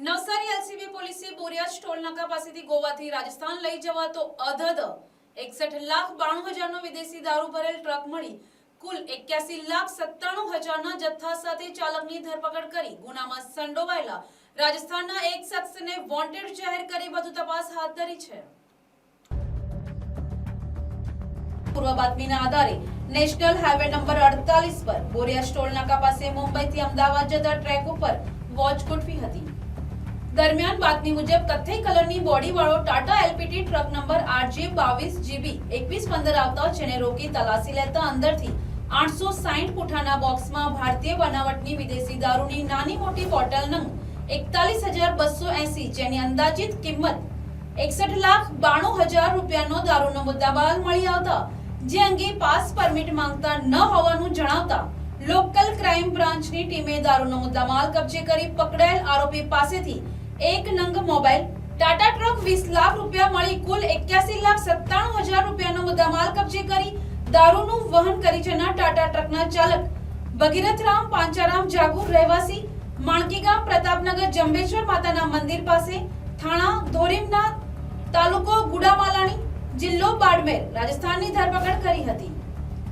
Navsari LCB પોલીસે બોરિયાજ toll નાકા પાસેથી ગોવાથી રાજસ્થાન લઈ જવાતો અધધ એકસઠ લાખ બાણું હજારનો વિદેશી દારૂ ભરેલ ટ્રક મળી કુલ એક્યાસી લાખ સત્તાણું હજારના જથ્થા સાથે ચાલકની ધરપકડ કરી ગુનામાં સંડોવાયેલા રાજસ્થાનના એક શખ્સને વોન્ટેડ જાહેર કરી વધુ તપાસ હાથ ધરી છે. પૂર્વ બાતમીના આધારે નેશનલ હાઈવે નંબર અડતાલીસ પર બોરિયા સ્ટોલ નાકા પાસે મુંબઈથી અમદાવાદ જતા ટ્રેક ઉપર વોચ ગોઠવી હતી. દરમિયાન બાતમી મુજબ કથ્થઈ કલરની બોડી વાળો Tata LPT truck number RJ બાવીસ જીબી એકવીસ પંદર આવતા જેને રોકી તલાસી લેતા અંદરથી આઠસો સાઠ પુઠાના બોક્સમાં ભારતીય બનાવટની વિદેશી દારૂની નાની મોટી બોટલ નંગ એકતાલીસ હજાર બસો એસી જેની અંદાજિત કિંમત એકસઠ લાખ બાણું હજાર રૂપિયાનો દારૂનો મુદ્દામાલ મળી આવતા જે અંગે પાસ પરમિટ માંગતા ન હોવાનું જણાવતા લોકલ ક્રાઇમ બ્રાન્ચની ટીમે દારૂનો મુદ્દામાલ કબજે કરી પકડાયેલ આરોપી પાસેથી એક નંગ મોબાઈલ, ટાટા ટ્રક વીસ લાખ રૂપિયા મળી કુલ એક્યાસી લાખ સત્તાણું હજાર રૂપિયાનો મુદ્દામાલ કબજે કરી દારૂનું વહન કરી જનાર ટાટા ટ્રકના ચાલક ભગીરથરામ પાંચારામ જાગુર રહેવાસી માણકી ગામ પ્રતાપનગર જંબેશ્વર માતાના મંદિર પાસે, થાણા ધોરીમના તાલુકો ગુડામાલાણી જિલ્લો બાડમેર, રાજસ્થાનની ધરપકડ કરી હતી.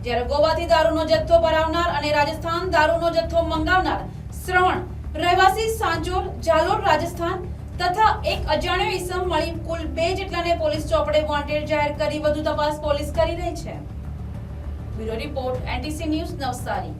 જ્યારે ગોવાથી દારૂનો જથ્થો ભરાવનાર અને રાજસ્થાન દારૂનો જથ્થો મંગાવનાર શ્રવણ, રહેવાસી સાંચોર જાલોર રાજસ્થાન તથા એક અજાણ્યો ઈસમ મળી કુલ બે જેટલાને પોલીસ ચોપડે વોન્ટેડ જાહેર કરી. વધુ તપાસ પોલીસ કરી રહી છે. Bureau report, NTC news Navsari.